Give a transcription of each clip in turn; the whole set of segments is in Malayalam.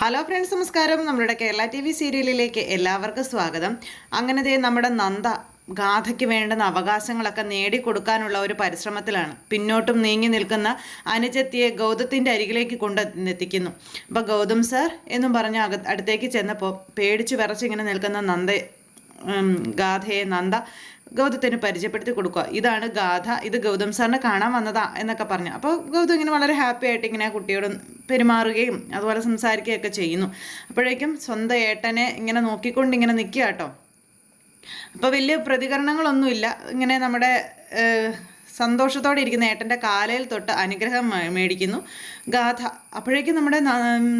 ഹലോ ഫ്രണ്ട്സ് നമസ്കാരം. നമ്മുടെ കേരള ടി വി സീരിയലിലേക്ക് എല്ലാവർക്കും സ്വാഗതം. അങ്ങനത്തെ നമ്മുടെ നന്ദ ഗാഥയ്ക്ക് വേണ്ടുന്ന അവകാശങ്ങളൊക്കെ നേടിക്കൊടുക്കാനുള്ള ഒരു പരിശ്രമത്തിലാണ് പിന്നോട്ടും നീങ്ങി നിൽക്കുന്ന അനുജത്തിയെ ഗൗതത്തിന്റെ അരികിലേക്ക് കൊണ്ടെത്തിക്കുന്നു അപ്പോൾ ഗൗതം സാർ എന്നും പറഞ്ഞ് അടുത്തേക്ക് ചെന്നപ്പോൾ പേടിച്ചു വിറച്ചിങ്ങനെ നിൽക്കുന്ന നന്ദ ഗാഥയെ നന്ദ ഗൗതത്തിന് പരിചയപ്പെടുത്തി കൊടുക്കുക. ഇതാണ് ഗാഥ ഇത് ഗൗതം സാറിനെ കാണാൻ വന്നതാ എന്നൊക്കെ പറഞ്ഞു. അപ്പോൾ ഗൗതം ഇങ്ങനെ വളരെ ഹാപ്പി ആയിട്ട് ഇങ്ങനെ കുട്ടിയോട് പെരുമാറുകയും അതുപോലെ സംസാരിക്കുകയൊക്കെ ചെയ്യുന്നു. അപ്പോഴേക്കും സ്വന്തം ഏട്ടനെ ഇങ്ങനെ നോക്കിക്കൊണ്ട് ഇങ്ങനെ നിൽക്കുക കേട്ടോ. അപ്പോൾ വലിയ പ്രതികരണങ്ങളൊന്നുമില്ല. ഇങ്ങനെ നമ്മുടെ സന്തോഷത്തോടെ ഇരിക്കുന്ന ഏട്ടന്റെ കാലയിൽ തൊട്ട് അനുഗ്രഹം മേടിക്കുന്നു. ഗാഥ അപ്പോഴേക്കും നമ്മുടെ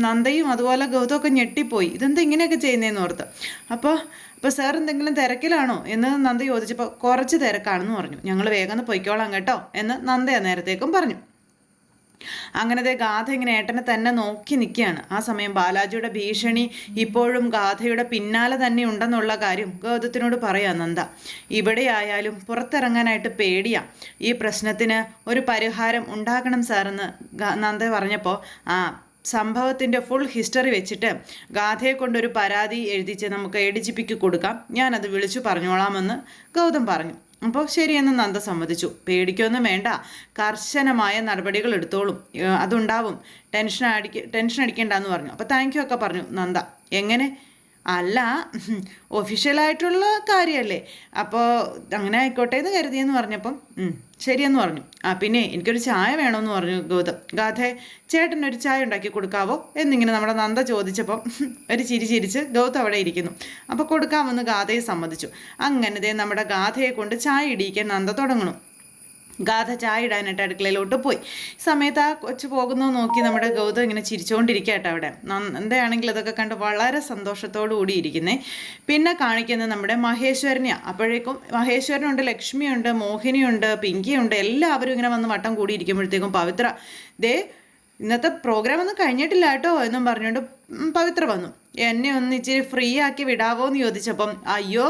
നന്ദയും അതുപോലെ ഗൗതമൊക്കെ ഞെട്ടിപ്പോയി. ഇതെന്താ ഇങ്ങനെയൊക്കെ ചെയ്യുന്നതെന്ന് ഓർത്ത്? അപ്പോൾ അപ്പോൾ സാർ എന്തെങ്കിലും തിരക്കിലാണോ? എന്ന് നന്ദ ചോദിച്ചപ്പോൾ കുറച്ച് തിരക്കാണെന്ന് പറഞ്ഞു. ഞങ്ങൾ വേഗം പൊയ്ക്കോളാം കേട്ടോ എന്ന് നന്ദ നേരത്തേക്കും പറഞ്ഞു. അങ്ങനത്തെ ഗാഥ ഇങ്ങനെ ഏട്ടനെ തന്നെ നോക്കി നിൽക്കുകയാണ്. ആ സമയം ബാലാജിയുടെ ഭീഷണി ഇപ്പോഴും ഗാഥയുടെ പിന്നാലെ തന്നെ ഉണ്ടെന്നുള്ള കാര്യം ഗൗതത്തിനോട് പറയാം നന്ദ. ഇവിടെയായാലും പുറത്തിറങ്ങാനായിട്ട് പേടിയാ. ഈ പ്രശ്നത്തിന് ഒരു പരിഹാരം ഉണ്ടാക്കണം സാറെന്ന് നന്ദ പറഞ്ഞപ്പോൾ ആ സംഭവത്തിന്റെ ഫുൾ ഹിസ്റ്ററി വെച്ചിട്ട് ഗാഥയെ കൊണ്ടൊരു പരാതി എഴുതിച്ച് നമുക്ക് എ ഡി ജി പിക്ക് കൊടുക്കാം. ഞാനത് വിളിച്ചു പറഞ്ഞോളാമെന്ന് ഗൗതം പറഞ്ഞു. അപ്പോൾ ശരിയെന്ന് നന്ദ സമ്മതിച്ചു. പേടിക്കൊന്നും വേണ്ട. കർശനമായ നടപടികൾ എടുത്തോളും. അതുണ്ടാവും. ടെൻഷൻ അടിക്ക ടെൻഷൻ അടിക്കേണ്ടെന്ന് പറഞ്ഞു. അപ്പോൾ താങ്ക് യു ഒക്കെ പറഞ്ഞു നന്ദ. എങ്ങനെ? അല്ല ഒഫീഷ്യലായിട്ടുള്ള കാര്യമല്ലേ അപ്പോൾ അങ്ങനെ ആയിക്കോട്ടെ എന്ന് കരുതിയെന്ന് പറഞ്ഞപ്പം ശരിയെന്ന് പറഞ്ഞു. ആ പിന്നെ എനിക്കൊരു ചായ വേണമെന്ന് പറഞ്ഞു ഗൗതം. ഗാഥെ ചേട്ടനൊരു ചായ ഉണ്ടാക്കി കൊടുക്കാവോ? എന്നിങ്ങനെ നമ്മുടെ നന്ദ ചോദിച്ചപ്പം ഒരു ചിരി ചിരിച്ച് ഗൗതം അവിടെ ഇരിക്കുന്നു. അപ്പോൾ കൊടുക്കാമെന്ന് ഗാഥയെ സമ്മതിച്ചു. അങ്ങനത്തെ നമ്മുടെ ഗാഥയെ കൊണ്ട് ചായ ഇടിയിക്കാൻ നന്ദ തുടങ്ങണം. ഗാഥ ചായ ഇടാനായിട്ട് അടുക്കളയിലോട്ട് പോയി. സമയത്ത് ആ കൊച്ചു പോകുന്നു നോക്കി നമ്മുടെ ഗൗതം ഇങ്ങനെ ചിരിച്ചുകൊണ്ടിരിക്കട്ടെ അവിടെ. എന്താണെങ്കിൽ അതൊക്കെ കണ്ട് വളരെ സന്തോഷത്തോടു കൂടി പിന്നെ കാണിക്കുന്നത് നമ്മുടെ മഹേശ്വരനെയാണ് അപ്പോഴേക്കും മഹേശ്വരനുണ്ട് ലക്ഷ്മിയുണ്ട് മോഹിനിയുണ്ട് പിങ്കിയുണ്ട് എല്ലാവരും ഇങ്ങനെ വന്ന് വട്ടം കൂടി ഇരിക്കുമ്പോഴത്തേക്കും പവിത്ര ദേ ഇന്നത്തെ പ്രോഗ്രാം ഒന്നും കഴിഞ്ഞിട്ടില്ല കേട്ടോ എന്നും പറഞ്ഞുകൊണ്ട് പവിത്ര വന്നു. എന്നെ ഒന്ന് ഇച്ചിരി ഫ്രീ ആക്കി വിടാവോ എന്ന് ചോദിച്ചപ്പം അയ്യോ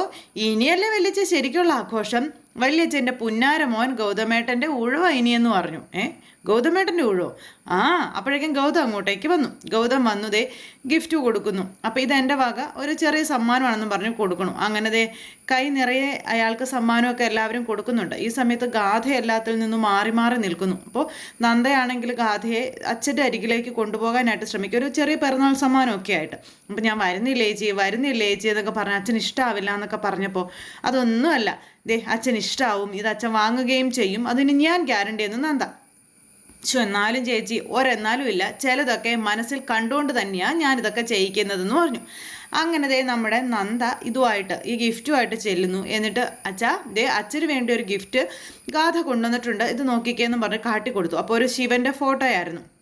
ഇനിയല്ലേ വലിയ ശരിക്കുള്ള ആഘോഷം? വല്യച്ഛന്റെ പുന്നാര മോൻ ഗൗതമേട്ടന്റെ ഉഴവ ഇനിയെന്ന് പറഞ്ഞു ഏ? ഗൗതമേട്ടന്റെ ഊഴോ? ആ അപ്പോഴേക്കും ഗൗതം അങ്ങോട്ടേക്ക് വന്നു. ഗൗതം വന്നതേ ഗിഫ്റ്റ് കൊടുക്കുന്നു. അപ്പോൾ ഇത് എന്റെ വക ഒരു ചെറിയ സമ്മാനമാണെന്ന് പറഞ്ഞ് കൊടുക്കണം. അങ്ങനെ ദേ കൈ നിറയെ അയാൾക്ക് സമ്മാനമൊക്കെ എല്ലാവരും കൊടുക്കുന്നുണ്ട്. ഈ സമയത്ത് ഗാഥ എല്ലാത്തിൽ നിന്നും മാറി മാറി നിൽക്കുന്നു. അപ്പോൾ നന്ദയാണെങ്കിൽ ഗാഥയെ അച്ഛന്റെ അരികിലേക്ക് കൊണ്ടുപോകാനായിട്ട് ശ്രമിക്കും. ഒരു ചെറിയ പിറന്നാൾ സമ്മാനമൊക്കെ ആയിട്ട്. അപ്പം ഞാൻ വരുന്നില്ലേ ചേച്ചി? വരുന്നില്ലേ ചേച്ചി എന്നൊക്കെ പറഞ്ഞ് അച്ഛൻ ഇഷ്ടമാവില്ല എന്നൊക്കെ പറഞ്ഞപ്പോൾ അതൊന്നുമല്ല. ദേ അച്ഛൻ ഇഷ്ടമാവും ഇത് അച്ഛൻ വാങ്ങുകയും ചെയ്യും. അതിന് ഞാൻ ഗ്യാരണ്ടി എന്ന് നന്ദ. പക്ഷെ എന്നാലും ചേച്ചി ഒരെന്നാലും ഇല്ല. ചിലതൊക്കെ മനസ്സിൽ കണ്ടുകൊണ്ട് തന്നെയാണ് ഞാനിതൊക്കെ ചെയ്യിക്കുന്നതെന്ന് പറഞ്ഞു. അങ്ങനെ ദേ നമ്മുടെ നന്ദ ഇതുമായിട്ട് ഈ ഗിഫ്റ്റുമായിട്ട് ചെല്ലുന്നു. എന്നിട്ട് അച്ഛാ ദേ അച്ഛന് വേണ്ടി ഒരു ഗിഫ്റ്റ് ഗാഥ കൊണ്ടുവന്നിട്ടുണ്ട്. ഇത് നോക്കിക്കേന്നും പറഞ്ഞ് കാട്ടിക്കൊടുത്തു. അപ്പോൾ ഒരു ശിവന്റെ ഫോട്ടോയായിരുന്നു.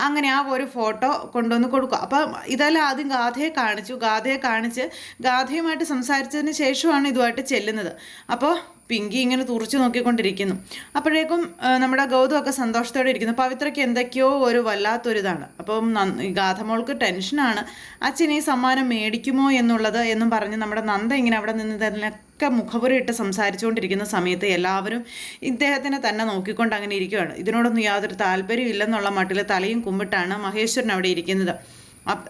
അങ്ങനെ ആ ഒരു ഫോട്ടോ കൊണ്ടുവന്ന് കൊടുക്കുക. അപ്പം ഇതെല്ലാം ആദ്യം ഗാഥയെ കാണിച്ചു. ഗാഥയെ കാണിച്ച് ഗാഥയുമായിട്ട് സംസാരിച്ചതിന് ശേഷമാണ് ഇതുമായിട്ട് ചെല്ലുന്നത്. അപ്പോൾ പിങ്കി ഇങ്ങനെ തുറച്ചു നോക്കിക്കൊണ്ടിരിക്കുന്നു. അപ്പോഴേക്കും നമ്മുടെ ഗൗതമൊക്കെ സന്തോഷത്തോടെ ഇരിക്കുന്നു. പവിത്രയ്ക്ക് എന്തൊക്കെയോ ഒരു വല്ലാത്തൊരിതാണ്. അപ്പം ഗാഥമോൾക്ക് ടെൻഷനാണ്. അച്ഛൻ ഈ സമ്മാനം മേടിക്കുമോ എന്നുള്ളത് എന്നും പറഞ്ഞ് നമ്മുടെ നന്ദ ഇങ്ങനെ അവിടെ നിന്ന് തന്നെ മുഖപുരയിട്ട് സംസാരിച്ചുകൊണ്ടിരിക്കുന്ന സമയത്ത് എല്ലാവരും ഇദ്ദേഹത്തിനെ തന്നെ നോക്കിക്കൊണ്ട് അങ്ങനെ ഇരിക്കുകയാണ് ഇതിനോടൊന്നും യാതൊരു താല്പര്യം ഇല്ലെന്നുള്ള മട്ടിൽ തലയും കുമ്പിട്ടാണ് മഹേശ്വരൻ അവിടെ ഇരിക്കുന്നത്.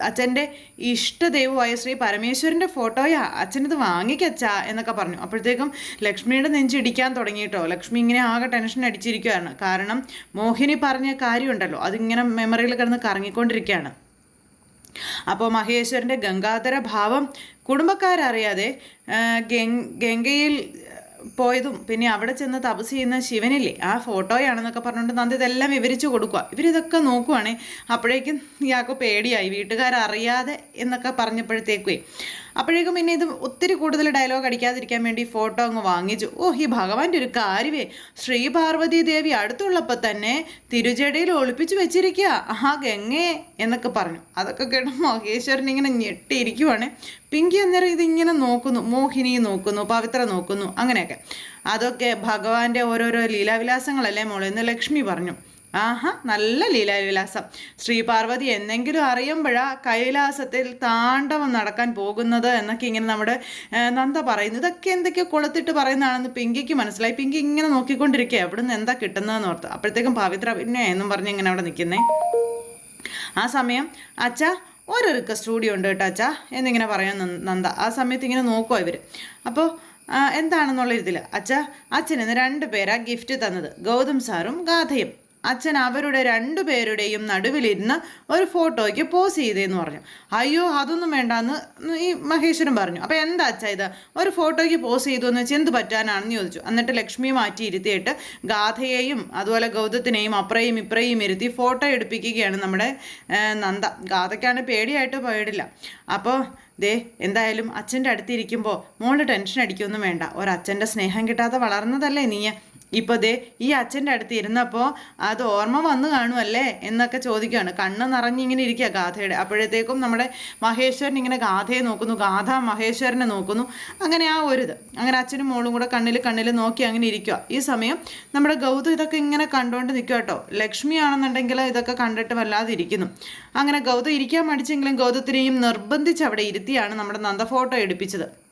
അച്ഛന്റെ ഇഷ്ടദൈവമായ ശ്രീ പരമേശ്വരന്റെ ഫോട്ടോയാ അച്ഛനത് വാങ്ങിക്കച്ചാ എന്നൊക്കെ പറഞ്ഞു. അപ്പോഴത്തേക്കും ലക്ഷ്മിയുടെ നെഞ്ചിടിക്കാൻ തുടങ്ങിയിട്ടോ. ലക്ഷ്മി ഇങ്ങനെ ആകെ ടെൻഷൻ അടിച്ചിരിക്കുകയാണ് കാരണം മോഹിനി പറഞ്ഞ കാര്യമുണ്ടല്ലോ. അതിങ്ങനെ മെമ്മറിയിൽ കിടന്ന് കറങ്ങിക്കൊണ്ടിരിക്കുകയാണ്. അപ്പോൾ മഹേശ്വരന്റെ ഗംഗാധര ഭാവം കുടുംബക്കാരറിയാതെ ഗംഗയിൽ പോയതും പിന്നെ അവിടെ ചെന്ന് തപസ് ചെയ്യുന്ന ശിവനില്ലേ ആ ഫോട്ടോയാണെന്നൊക്കെ പറഞ്ഞുകൊണ്ട് നന്ദി ഇതെല്ലാം വിവരിച്ചു കൊടുക്കുക ഇവരിതൊക്കെ നോക്കുവാണേ അപ്പോഴേക്കും ഇയാൾക്ക് പേടിയായി വീട്ടുകാരറിയാതെ എന്നൊക്കെ പറഞ്ഞപ്പോഴത്തേക്കുവേ അപ്പോഴേക്കും പിന്നെ ഇത് ഒത്തിരി കൂടുതൽ ഡയലോഗ് അടിക്കാതിരിക്കാൻ വേണ്ടി ഫോട്ടോ അങ്ങ് വാങ്ങിച്ചു. ഓ ഈ ഭഗവാന്റെ ഒരു കാര്യവേ ശ്രീ പാർവതി ദേവി അടുത്തുള്ളപ്പോൾ തന്നെ തിരുജടയിൽ ഒളിപ്പിച്ചു വെച്ചിരിക്കുക ആ ഗംഗേ എന്നൊക്കെ പറഞ്ഞു. അതൊക്കെ കേട്ട് മഹേശ്വരൻ ഇങ്ങനെ ഞെട്ടിയിരിക്കുവാണ്. പിങ്കി അന്നേരം ഇതിങ്ങനെ നോക്കുന്നു മോഹിനി നോക്കുന്നു പവിത്ര നോക്കുന്നു അങ്ങനെയൊക്കെ. അതൊക്കെ ഭഗവാന്റെ ഓരോരോ ലീലാവിലാസങ്ങളല്ലേ മോളെ? എന്ന് ലക്ഷ്മി പറഞ്ഞു. ആഹാ നല്ല ലീലാവിലാസം. ശ്രീ പാർവതി എന്നെങ്കിലും അറിയുമ്പോഴാ കൈലാസത്തിൽ താണ്ഡവം നടക്കാൻ പോകുന്നത് എന്നൊക്കെ ഇങ്ങനെ നമ്മുടെ നന്ദ പറയുന്നു. ഇതൊക്കെ എന്തൊക്കെയോ കൊളുത്തിട്ട് പറയുന്നതാണെന്ന് പിങ്കിക്ക് മനസ്സിലായി. പിങ്കി ഇങ്ങനെ നോക്കിക്കൊണ്ടിരിക്കുക എവിടെ നിന്ന് എന്താ കിട്ടുന്നതെന്ന് ഓർത്ത്. അപ്പോഴത്തേക്കും പവിത്ര പിന്നെ എന്നും പറഞ്ഞ് ഇങ്ങനെ അവിടെ നിൽക്കുന്നേ. ആ സമയം അച്ഛ ഒരു റിക്വസ്റ്റ് കൂടി ഉണ്ട് കേട്ടോ അച്ഛാ. എന്നിങ്ങനെ പറയാൻ നന്ദ- ആ സമയത്ത് ഇങ്ങനെ നോക്കുമോ ഇവർ അപ്പോൾ എന്താണെന്നുള്ള ഇതിൽ അച്ഛ അച്ഛൻ ഇന്ന് രണ്ട് പേരാ ഗിഫ്റ്റ് തന്നത്. ഗൗതം സാറും ഗാഥയും അച്ഛൻ അവരുടെ രണ്ടു രണ്ടുപേരുടെയും നടുവിലിരുന്ന് ഒരു ഫോട്ടോയ്ക്ക് പോസ് ചെയ്തേന്ന് പറഞ്ഞു. അയ്യോ അതൊന്നും വേണ്ടാന്ന് ഈ മഹേശ്വരൻ പറഞ്ഞു. അപ്പോൾ എന്താ അച്ഛാ ഇത്? ഒരു ഫോട്ടോയ്ക്ക് പോസ് ചെയ്തു എന്ന് വെച്ചാൽ എന്ത് പറ്റാനാണെന്ന് ചോദിച്ചു. എന്നിട്ട് ലക്ഷ്മിയെ മാറ്റി ഇരുത്തിയിട്ട് ഗാഥയെയും അതുപോലെ ഗൗതത്തിനെയും അപ്രയും ഇപ്രയും ഇരുത്തി ഫോട്ടോ എടുപ്പിക്കുകയാണ് നമ്മുടെ നന്ദ. ഗാഥയ്ക്കാണ് പേടിയായിട്ട് പോയിടില്ല അപ്പോൾ ദേ എന്തായാലും അച്ഛന്റെ അടുത്തിരിക്കുമ്പോൾ മോൾ ടെൻഷൻ അടിക്കൊന്നും വേണ്ട. ഒരച്ഛന്റെ സ്നേഹം കിട്ടാതെ വളർന്നതല്ലേ നീ ഇപ്പോൾ ദേ ഈ അച്ഛന്റെ അടുത്ത് ഇരുന്നപ്പോൾ അത് ഓർമ്മ വന്നു കാണുമല്ലേ എന്നൊക്കെ ചോദിക്കുകയാണ് കണ്ണ് നിറഞ്ഞിങ്ങനെ ഇരിക്കുക ഗാഥയുടെ. അപ്പോഴത്തേക്കും നമ്മുടെ മഹേശ്വരൻ ഇങ്ങനെ ഗാഥയെ നോക്കുന്നു. ഗാഥ മഹേശ്വരനെ നോക്കുന്നു. അങ്ങനെ ആ ഒരു ഇത് അങ്ങനെ അച്ഛനും മോളും കൂടെ കണ്ണിൽ കണ്ണിൽ നോക്കി അങ്ങനെ ഇരിക്കുക ഈ സമയം നമ്മുടെ ഗൗതം ഇതൊക്കെ ഇങ്ങനെ കണ്ടുകൊണ്ട് നിൽക്കുക കേട്ടോ. ലക്ഷ്മിയാണെന്നുണ്ടെങ്കിൽ ഇതൊക്കെ കണ്ടിട്ട് വല്ലാതെ ഇരിക്കുന്നു. അങ്ങനെ ഗൗതം ഇരിക്കാൻ മടിച്ചെങ്കിലും ഗൗതത്തിനെയും നിർബന്ധിച്ച് അവിടെ ഇരുത്തിയാണ് നമ്മുടെ നന്ദ ഫോട്ടോ എടുപ്പിച്ചത്.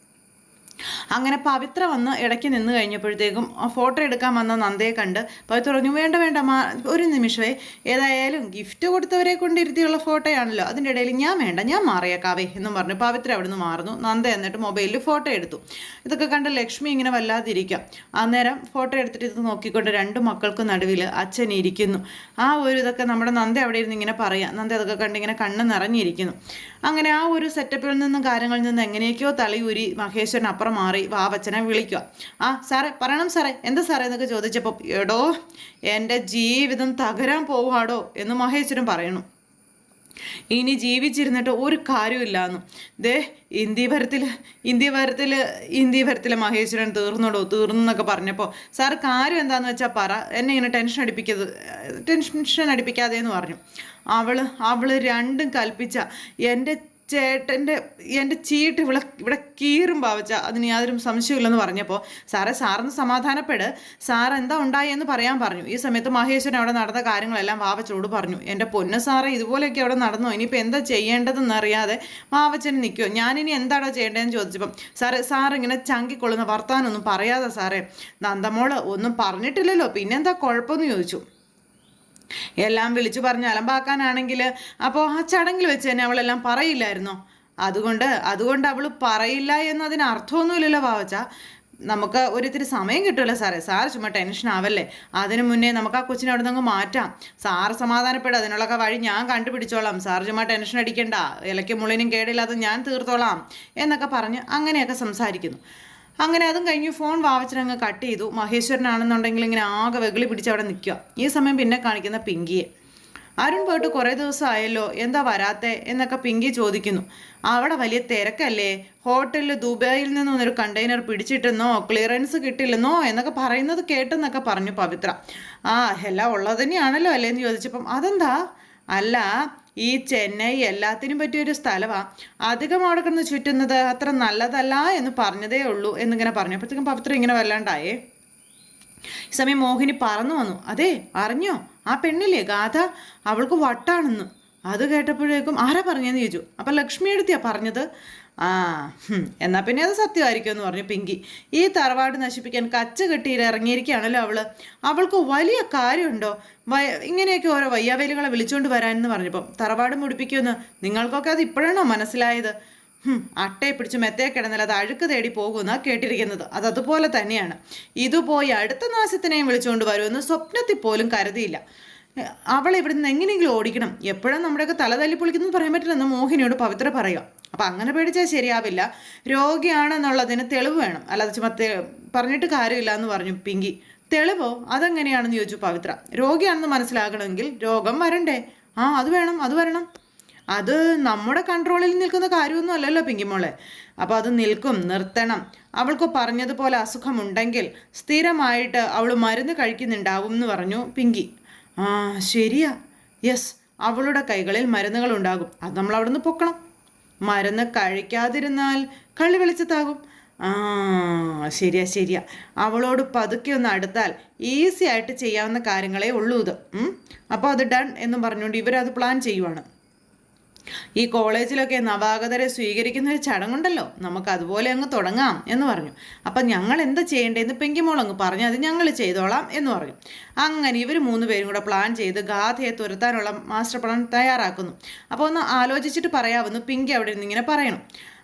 അങ്ങനെ പവിത്ര വന്ന് ഇടയ്ക്ക് നിന്ന് കഴിഞ്ഞപ്പോഴത്തേക്കും ഫോട്ടോ എടുക്കാൻ വന്ന നന്ദയെ കണ്ട് പവിത്ര പറഞ്ഞു വേണ്ട വേണ്ട മാ ഒരു നിമിഷമേ. ഏതായാലും ഗിഫ്റ്റ് കൊടുത്തവരെ കൊണ്ടിരുത്തിയുള്ള ഫോട്ടോയാണല്ലോ. അതിന്റെ ഇടയിൽ ഞാൻ വേണ്ട ഞാൻ മാറിയേക്കാവേ എന്നും പറഞ്ഞു. പവിത്ര അവിടെ നിന്ന് മാറുന്നു. നന്ദ എന്നിട്ട് മൊബൈലിൽ ഫോട്ടോ എടുത്തു. ഇതൊക്കെ കണ്ട് ലക്ഷ്മി ഇങ്ങനെ വല്ലാതിരിക്കാം. അന്നേരം ഫോട്ടോ എടുത്തിട്ട് ഇത് നോക്കിക്കൊണ്ട് രണ്ട് മക്കൾക്ക് നടുവിൽ അച്ഛൻ ഇരിക്കുന്നു. ആ ഒരു ഇതൊക്കെ നമ്മുടെ നന്ദ അവിടെ ഇരുന്ന് ഇങ്ങനെ പറയാം. നന്ദ അതൊക്കെ കണ്ട് ഇങ്ങനെ കണ്ണ് നിറഞ്ഞിരിക്കുന്നു. അങ്ങനെ ആ ഒരു സെറ്റപ്പിൽ നിന്നും കാര്യങ്ങളിൽ നിന്ന് എങ്ങനെയൊക്കെയോ തലയൂരി മഹേശ്വരൻ അപ്പുറം മാറി വാവച്ചനെ വിളിക്കുക. ആ സാറേ പറയണം സാറേ. എന്താ സാറേ എന്നൊക്കെ ചോദിച്ചപ്പോൾ എടോ എന്റെ ജീവിതം തകരാൻ പോവാടോ എന്ന് മഹേശ്വരൻ പറയണു ഇനി ജീവിച്ചിരുന്നിട്ട് ഒരു കാര്യമില്ല എന്ന് ദേ ഇന്ത്യഭരത്തിൽ ഇന്ത്യഭരത്തിൽ ഇന്ത്യഭരത്തിലെ മഹേശ്വരൻ തീർന്നോടോ തീർന്നു എന്നൊക്കെ പറഞ്ഞപ്പോൾ സാർ കാര്യം എന്താണെന്ന് വെച്ചാൽ പറ എന്നെ ഇങ്ങനെ ടെൻഷൻ അടിപ്പിക്കത് ടെൻഷൻ അടിപ്പിക്കാതെ എന്ന് പറഞ്ഞു. അവൾ അവൾ രണ്ടും കൽപ്പിച്ച എന്റെ ചേട്ടന്റെ എന്റെ ചീട്ട് ഇവിടെ ഇവിടെ കീറും ഭാവിച്ച അതിന് യാതൊരു സംശയമില്ലെന്ന് പറഞ്ഞപ്പോൾ സാറേ സാറിന് സമാധാനപ്പെട്. സാർ എന്താ ഉണ്ടായി എന്ന് പറയാൻ പറഞ്ഞു. ഈ സമയത്ത് മഹേശ്വരൻ അവിടെ നടന്ന കാര്യങ്ങളെല്ലാം വാവച്ചോട് പറഞ്ഞു. എന്റെ പൊന്ന് സാറേ ഇതുപോലെയൊക്കെ അവിടെ നടന്നു? ഇനിയിപ്പോൾ എന്താ ചെയ്യേണ്ടതെന്ന് അറിയാതെ വാവച്ചൻ നിൽക്കുമോ ഞാനിനി എന്താണോ ചെയ്യേണ്ടതെന്ന് ചോദിച്ചപ്പം സാറേ സാർ ഇങ്ങനെ ചങ്കിക്കൊള്ളുന്ന വർത്താനൊന്നും പറയാതെ സാറേ നന്ദമോൾ ഒന്നും പറഞ്ഞിട്ടില്ലല്ലോ. പിന്നെന്താ കുഴപ്പമെന്ന് ചോദിച്ചു. എല്ലാം വിളിച്ചു പറഞ്ഞ് അലമ്പാക്കാനാണെങ്കിൽ അപ്പോൾ ആ ചടങ്ങിൽ വെച്ച് തന്നെ അവളെല്ലാം പറയില്ലായിരുന്നോ? അതുകൊണ്ട് അതുകൊണ്ട് അവൾ പറയില്ല എന്നതിന് അർത്ഥമൊന്നുമില്ലല്ലോ ഭാവച്ച നമുക്ക് ഒരിത്തിരി സമയം കിട്ടുമല്ലോ സാറേ. സാർ ചുമ്മാ ടെൻഷൻ ആവല്ലേ? അതിനു മുന്നേ നമുക്ക് ആ കൊച്ചിനെ അവിടെ നിന്ന് മാറ്റാം. സാറ് സമാധാനപ്പെടും അതിനുള്ളൊക്കെ വഴി ഞാൻ കണ്ടുപിടിച്ചോളാം. സാർ ചുമ്മാ ടെൻഷൻ അടിക്കണ്ട. ഇലയ്ക്ക് മുള്ളിനും കേടില്ലാതെ ഞാൻ തീർത്തോളാം എന്നൊക്കെ പറഞ്ഞ് അങ്ങനെയൊക്കെ സംസാരിക്കുന്നു. അങ്ങനെ അതും കഴിഞ്ഞ് ഫോൺ വാവച്ചനങ്ങ് കട്ട് ചെയ്തു. മഹേശ്വരനാണെന്നുണ്ടെങ്കിൽ ഇങ്ങനെ ആകെ വെകിളി പിടിച്ച് അവിടെ നിൽക്കുക. ഈ സമയം പിന്നെ കാണിക്കുന്ന പിങ്കിയെ. അരുൺ പോയിട്ട് കുറേ ദിവസമായല്ലോ എന്താ വരാത്തെ? എന്നൊക്കെ പിങ്കി ചോദിക്കുന്നു. അവിടെ വലിയ തിരക്കല്ലേ? ഹോട്ടലിൽ ദുബായിൽ നിന്നൊരു കണ്ടെയ്നർ പിടിച്ചിട്ടെന്നോ ക്ലിയറൻസ് കിട്ടില്ലെന്നോ എന്നൊക്കെ പറയുന്നത് കേട്ടെന്നൊക്കെ പറഞ്ഞു പവിത്ര. ആ എല്ലാം ഉള്ളത് തന്നെയാണല്ലോ അല്ലേ എന്ന് ചോദിച്ചപ്പം അതെന്താ? അല്ല ഈ ചെന്നൈ എല്ലാത്തിനും പറ്റിയൊരു സ്ഥലമാണ് അധികം അവിടെ കിടന്ന് ചുറ്റുന്നത് അത്ര നല്ലതല്ല എന്ന് പറഞ്ഞതേ ഉള്ളൂ എന്നിങ്ങനെ പറഞ്ഞു. അപ്പോഴത്തേക്കും പവിത്ര ഇങ്ങനെ വല്ലാണ്ടായേ. ഈ സമയം മോഹിനി പറന്നു വന്നു. അതെ അറിഞ്ഞോ? ആ പെണ്ണില്ലേ ഗാഥ? അവൾക്ക് വട്ടാണെന്ന്. അത് കേട്ടപ്പോഴേക്കും ആരാ പറഞ്ഞെന്ന് ചോദിച്ചു. അപ്പം ലക്ഷ്മി എടുത്തിയാ പറഞ്ഞത്? ആ എന്നാൽ എന്നാ പിന്നെ അത് സത്യമായിരിക്കും എന്ന് പറഞ്ഞു പിങ്കി. ഈ തറവാട് നശിപ്പിക്കാൻ കച്ച കെട്ടിയിൽ ഇറങ്ങിയിരിക്കുകയാണല്ലോ അവൾ. അവൾക്ക് വലിയ കാര്യമുണ്ടോ? വയ ഇങ്ങനെയൊക്കെ ഓരോ വയ്യാവേലുകളെ വിളിച്ചുകൊണ്ട് വരാനെന്ന് പറഞ്ഞപ്പം തറവാട് മുടിപ്പിക്കുമെന്ന് നിങ്ങൾക്കൊക്കെ അത് ഇപ്പോഴാണോ മനസ്സിലായത്? അട്ടയെ പിടിച്ച് മെത്തയെ കിടന്നാൽ അത് അഴുക്ക് തേടി പോകുമെന്നാണ് കേട്ടിരിക്കുന്നത്. അത് അതുപോലെ തന്നെയാണ്. ഇതുപോയി അടുത്ത നാശത്തിനെയും വിളിച്ചുകൊണ്ട് വരുമെന്ന് സ്വപ്നത്തിൽ പോലും കരുതിയില്ല. എ, അവളെ ഇവിടെ നിന്ന് എങ്ങനെയെങ്കിലും ഓടിക്കണം. എപ്പോഴും നമ്മുടെയൊക്കെ തല തല്ലി പൊളിക്കുന്നത് പറയാൻ പറ്റില്ലെന്ന് മോഹിനിയോട് പവിത്ര പറയുക. അപ്പം അങ്ങനെ പേടിച്ചാൽ ശരിയാവില്ല. രോഗിയാണെന്നുള്ളതിന് തെളിവ് വേണം. അല്ലാതെ ചുമ്മാ പറഞ്ഞിട്ട് കാര്യമില്ല എന്ന് പറഞ്ഞു പിങ്കി. തെളിവോ? അതെങ്ങനെയാണെന്ന് ചോദിച്ചു പവിത്ര. രോഗിയാണെന്ന് മനസ്സിലാകണമെങ്കിൽ രോഗം വരണ്ടേ? ആ അത് വേണം അത് വരണം. അത് നമ്മുടെ കൺട്രോളിൽ നിൽക്കുന്ന കാര്യമൊന്നും അല്ലല്ലോ പിങ്കിമോളെ അപ്പോൾ അത് നിൽക്കും നിർത്തണം. അവൾക്ക് പറഞ്ഞതുപോലെ അസുഖമുണ്ടെങ്കിൽ സ്ഥിരമായിട്ട് അവൾ മരുന്ന് കഴിക്കുന്നുണ്ടാവും എന്ന് പറഞ്ഞു പിങ്കി. ആ ശരിയാ. യെസ് അവളുടെ കൈകളിൽ മരുന്നുകൾ ഉണ്ടാകും അത് നമ്മൾ അവിടുന്ന് പൊക്കണം. മരുന്ന് കഴിക്കാതിരുന്നാൽ കള്ളി വെളിച്ചത്താകും. ആ ശരിയാ ശരിയാ. അവളോട് പതുക്കെ ഒന്ന് അടുത്താൽ ഈസി ആയിട്ട് ചെയ്യാവുന്ന കാര്യങ്ങളേ ഉള്ളൂ ഇത്. അപ്പോൾ അത് ഡൺ എന്ന് പറഞ്ഞുകൊണ്ട് ഇവരത് പ്ലാൻ ചെയ്യുവാണ്. ഈ കോളേജിലൊക്കെ നവാഗതരെ സ്വീകരിക്കുന്ന ഒരു ചടങ്ങുണ്ടല്ലോ. നമുക്ക് അതുപോലെ അങ്ങ് തുടങ്ങാം എന്ന് പറഞ്ഞു. അപ്പം ഞങ്ങൾ എന്താ ചെയ്യേണ്ടതെന്ന് പെങ്കിമോൾ അങ്ങ് പറഞ്ഞു അത് ഞങ്ങൾ ചെയ്തോളാം എന്ന് പറഞ്ഞു. അങ്ങനെ ഇവർ മൂന്ന് പേരും കൂടെ പ്ലാൻ ചെയ്ത് ഗാഥയെ തുരത്താനുള്ള മാസ്റ്റർ പ്ലാൻ തയ്യാറാക്കുന്നു. അപ്പോൾ ഒന്ന് ആലോചിച്ചിട്ട് പറയാമെന്ന് പിങ്കി അവിടെ നിന്ന് ഇങ്ങനെ പറയണം.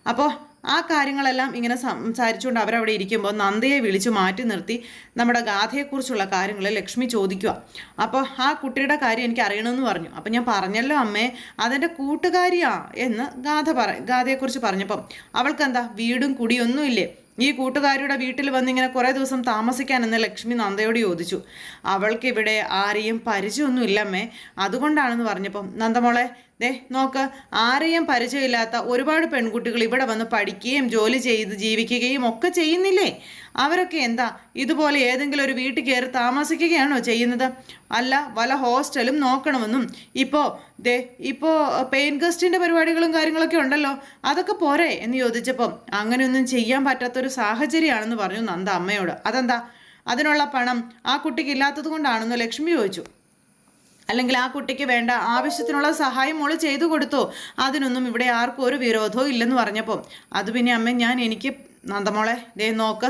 അപ്പോൾ ആ കാര്യങ്ങളെല്ലാം ഇങ്ങനെ സംസാരിച്ചുകൊണ്ട് അവരവിടെ ഇരിക്കുമ്പോൾ നന്ദയെ വിളിച്ചു മാറ്റി നിർത്തി നമ്മുടെ ഗാഥയെക്കുറിച്ചുള്ള കാര്യങ്ങൾ ലക്ഷ്മി ചോദിക്കുക. അപ്പോൾ ആ കുട്ടിയുടെ കാര്യം എനിക്ക് അറിയണമെന്ന് പറഞ്ഞു. അപ്പം ഞാൻ പറഞ്ഞല്ലോ അമ്മേ അതെന്റെ കൂട്ടുകാരിയാ എന്ന് ഗാഥ പറ ഗാഥയെക്കുറിച്ച് പറഞ്ഞപ്പം അവൾക്കെന്താ വീടും കുടിയൊന്നുമില്ലേ ഈ കൂട്ടുകാരിയുടെ വീട്ടിൽ വന്നിങ്ങനെ കുറേ ദിവസം താമസിക്കാനെന്ന് ലക്ഷ്മി നന്ദയോട് ചോദിച്ചു. അവൾക്കിവിടെ ആരെയും പരിചയമൊന്നുമില്ലമ്മേ അതുകൊണ്ടാണെന്ന് പറഞ്ഞപ്പം നന്ദമോളെ ദേ നോക്ക് ആരെയും പരിചയമില്ലാത്ത ഒരുപാട് പെൺകുട്ടികൾ ഇവിടെ വന്ന് പഠിക്കുകയും ജോലി ചെയ്ത് ജീവിക്കുകയും ഒക്കെ ചെയ്യുന്നില്ലേ? അവരൊക്കെ എന്താ ഇതുപോലെ ഏതെങ്കിലും ഒരു വീട്ടിൽ കയറി താമസിക്കുകയാണോ ചെയ്യുന്നത്? അല്ല വല ഹോസ്റ്റലും നോക്കണമെന്നും. ഇപ്പോൾ ദേ ഇപ്പോൾ പെയിൻ ഗസ്റ്റിന്റെ പരിപാടികളും കാര്യങ്ങളൊക്കെ ഉണ്ടല്ലോ. അതൊക്കെ പോരെ എന്ന് ചോദിച്ചപ്പം അങ്ങനെയൊന്നും ചെയ്യാൻ പറ്റാത്തൊരു സാഹചര്യമാണെന്ന് പറഞ്ഞു നന്ദ അമ്മയോട്. അതെന്താ? അതിനുള്ള പണം ആ കുട്ടിക്ക് ഇല്ലാത്തത് കൊണ്ടാണെന്ന് ലക്ഷ്മി ചോദിച്ചു. അല്ലെങ്കിൽ ആ കുട്ടിക്ക് വേണ്ട ആവശ്യത്തിനുള്ള സഹായം മോൾ ചെയ്തു കൊടുത്തോ? അതിനൊന്നും ഇവിടെ ആർക്കും ഒരു വിരോധവും ഇല്ലെന്ന് പറഞ്ഞപ്പോൾ അത് പിന്നെ അമ്മ ഞാൻ എനിക്ക് നന്ദമോളെ ദേ നോക്ക്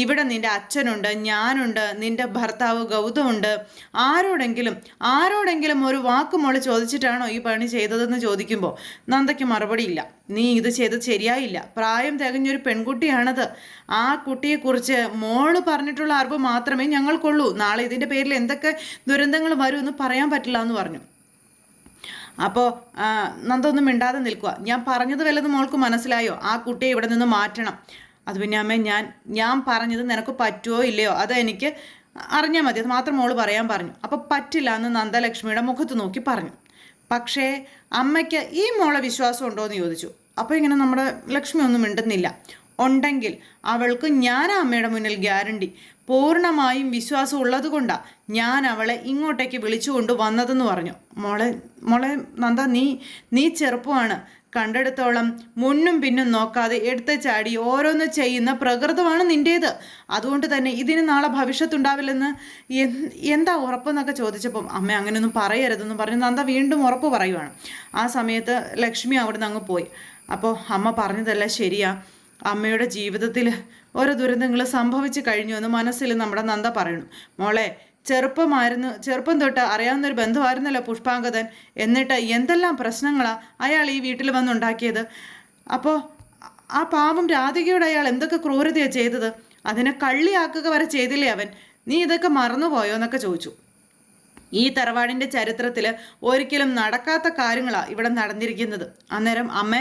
ഇവിടെ നിന്റെ അച്ഛനുണ്ട് ഞാനുണ്ട് നിന്റെ ഭർത്താവ് ഗൗതമുണ്ട്. ആരോടെങ്കിലും ആരോടെങ്കിലും ഒരു വാക്ക് മോൾ ചോദിച്ചിട്ടാണോ ഈ പണി ചെയ്തതെന്ന് ചോദിക്കുമ്പോൾ നന്ദയ്ക്ക് മറുപടിയില്ല നീ ഇത് ചെയ്തത് ശരിയായില്ല. പ്രായം തികഞ്ഞൊരു പെൺകുട്ടിയാണത്. ആ കുട്ടിയെക്കുറിച്ച് മോൾ പറഞ്ഞിട്ടുള്ള അറിവ് മാത്രമേ ഞങ്ങൾക്കുള്ളൂ. നാളെ ഇതിന്റെ പേരിൽ എന്തൊക്കെ ദുരന്തങ്ങൾ വരുമെന്ന് പറയാൻ പറ്റില്ല എന്ന് പറഞ്ഞു അപ്പോൾ നന്ദൊന്നും മിണ്ടാതെ നിൽക്കുക ഞാൻ പറഞ്ഞത് വല്ലതും മോൾക്ക് മനസ്സിലായോ? ആ കുട്ടിയെ ഇവിടെ നിന്ന് മാറ്റണം. അത് പിന്നെ ഞാൻ ഞാൻ പറഞ്ഞത് നിനക്ക് പറ്റുമോ ഇല്ലയോ? അത് എനിക്ക് അറിഞ്ഞാൽ മതി. അത് മാത്രം മോൾ പറയാൻ പറഞ്ഞു. അപ്പോൾ പറ്റില്ല എന്ന് നന്ദലക്ഷ്മിയുടെ മുഖത്ത് നോക്കി പറഞ്ഞു. പക്ഷേ അമ്മയ്ക്ക് ഈ മോളെ വിശ്വാസം ഉണ്ടോ എന്ന് ചോദിച്ചു. അപ്പോൾ ഇങ്ങനെ നമ്മുടെ ലക്ഷ്മി ഒന്നും മിണ്ടുന്നില്ല. ഉണ്ടെങ്കിൽ അവൾക്ക് ഞാൻ അമ്മയുടെ മുന്നിൽ ഗ്യാരണ്ടി. പൂർണമായും വിശ്വാസം ഉള്ളത് കൊണ്ടാണ് ഞാൻ അവളെ ഇങ്ങോട്ടേക്ക് വിളിച്ചുകൊണ്ട് വന്നതെന്ന് പറഞ്ഞു. മോളെ മോളെ നന്ദ നീ നീ ചെറുപ്പമാണ്. കണ്ടെടുത്തോളം മുന്നും പിന്നും നോക്കാതെ എടുത്ത് ചാടി ഓരോന്ന് ചെയ്യുന്ന പ്രകൃതമാണ് നിന്റേത് അതുകൊണ്ട് തന്നെ ഇതിന് നാളെ ഭവിഷ്യത്തുണ്ടാവില്ലെന്ന് എന്താ ഉറപ്പെന്നൊക്കെ ചോദിച്ചപ്പം അമ്മ അങ്ങനെയൊന്നും പറയരുതെന്ന് പറഞ്ഞു. നന്ദ വീണ്ടും ഉറപ്പ് പറയുവാണ്. ആ സമയത്ത് ലക്ഷ്മി അവിടുന്ന് അങ്ങ് പോയി. അപ്പോൾ അമ്മ പറഞ്ഞതല്ല ശരിയാ. അമ്മയുടെ ജീവിതത്തിൽ ഓരോ ദുരന്തങ്ങൾ സംഭവിച്ചു കഴിഞ്ഞു എന്ന് മനസ്സിൽ നമ്മുടെ നന്ദ പറയുന്നു മോളെ ചെറുപ്പമായിരുന്നു ചെറുപ്പം തൊട്ട് അറിയാവുന്ന ഒരു ബന്ധുവായിരുന്നല്ലോ പുഷ്പാങ്കതൻ എന്നിട്ട് എന്തെല്ലാം പ്രശ്നങ്ങളാണ് അയാൾ ഈ വീട്ടിൽ വന്നുണ്ടാക്കിയത്? അപ്പോൾ ആ പാവം രാധികയോട് അയാൾ എന്തൊക്കെ ക്രൂരതയാണ് ചെയ്തത്? അതിനെ കള്ളിയാക്കുക വരെ ചെയ്തില്ലേ അവൻ? നീ ഇതൊക്കെ മറന്നുപോയോ എന്നൊക്കെ ചോദിച്ചു. ഈ തറവാടിന്റെ ചരിത്രത്തിൽ ഒരിക്കലും നടക്കാത്ത കാര്യങ്ങളാണ് ഇവിടെ നടന്നിരിക്കുന്നത്. അന്നേരം അമ്മ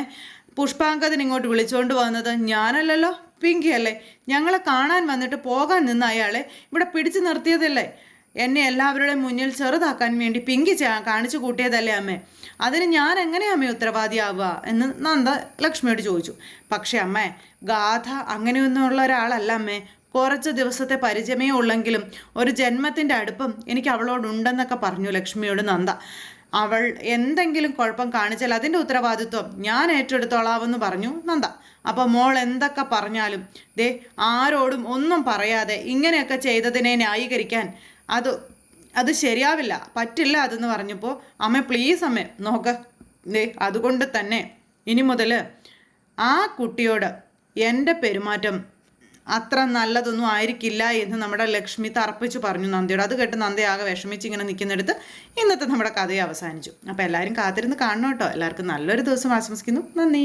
പുഷ്പാങ്കതൻ ഇങ്ങോട്ട് വിളിച്ചുകൊണ്ട് വന്നത് ഞാനല്ലല്ലോ പിങ്കി അല്ലേ ഞങ്ങളെ കാണാൻ വന്നിട്ട് പോകാൻ നിന്ന അയാളെ ഇവിടെ പിടിച്ചു നിർത്തിയതല്ലേ? എന്നെ എല്ലാവരുടെ മുന്നിൽ ചെറുതാക്കാൻ വേണ്ടി പിങ്കി കാണിച്ചു കൂട്ടിയതല്ലേ അമ്മേ? അതിന് ഞാൻ എങ്ങനെ അമ്മ ഉത്തരവാദിയാവുക? എന്ന് നന്ദ ലക്ഷ്മിയോട് ചോദിച്ചു. പക്ഷേ അമ്മേ ഗാഥ അങ്ങനെയൊന്നുമുള്ള ഒരാളല്ല അമ്മേ. കുറച്ച് ദിവസത്തെ പരിചയമേ ഉള്ളെങ്കിലും ഒരു ജന്മത്തിന്റെ അടുപ്പം എനിക്ക് അവളോടുണ്ടെന്നൊക്കെ പറഞ്ഞു ലക്ഷ്മിയോട് നന്ദ. അവൾ എന്തെങ്കിലും കുഴപ്പം കാണിച്ചാൽ അതിന്റെ ഉത്തരവാദിത്വം ഞാൻ ഏറ്റെടുത്തോളാവെന്ന് പറഞ്ഞു നന്ദ. അപ്പോൾ മോൾ എന്തൊക്കെ പറഞ്ഞാലും ദേ ആരോടും ഒന്നും പറയാതെ ഇങ്ങനെയൊക്കെ ചെയ്തതിനെ ന്യായീകരിക്കാൻ അത് അത് ശരിയാവില്ല. പറ്റില്ല അതെന്ന് പറഞ്ഞപ്പോൾ അമ്മ പ്ലീസ് അമ്മ നോക്ക്. ദേ അതുകൊണ്ട് തന്നെ ഇനി മുതൽ ആ കുട്ടിയോട് എന്റെ പെരുമാറ്റം അത്ര നല്ലതൊന്നും ആയിരിക്കില്ല എന്ന് നമ്മുടെ ലക്ഷ്മി തറപ്പിച്ച് പറഞ്ഞു നന്ദിയോട്. അത് കേട്ട് നന്ദി ആകെ വിഷമിച്ച് ഇങ്ങനെ നിൽക്കുന്നിടത്ത് ഇന്നത്തെ നമ്മുടെ കഥയെ അവസാനിച്ചു. അപ്പോൾ എല്ലാവരും കാത്തിരുന്ന് കാണണം കേട്ടോ. എല്ലാവർക്കും നല്ലൊരു ദിവസം ആശംസിക്കുന്നു. നന്ദി.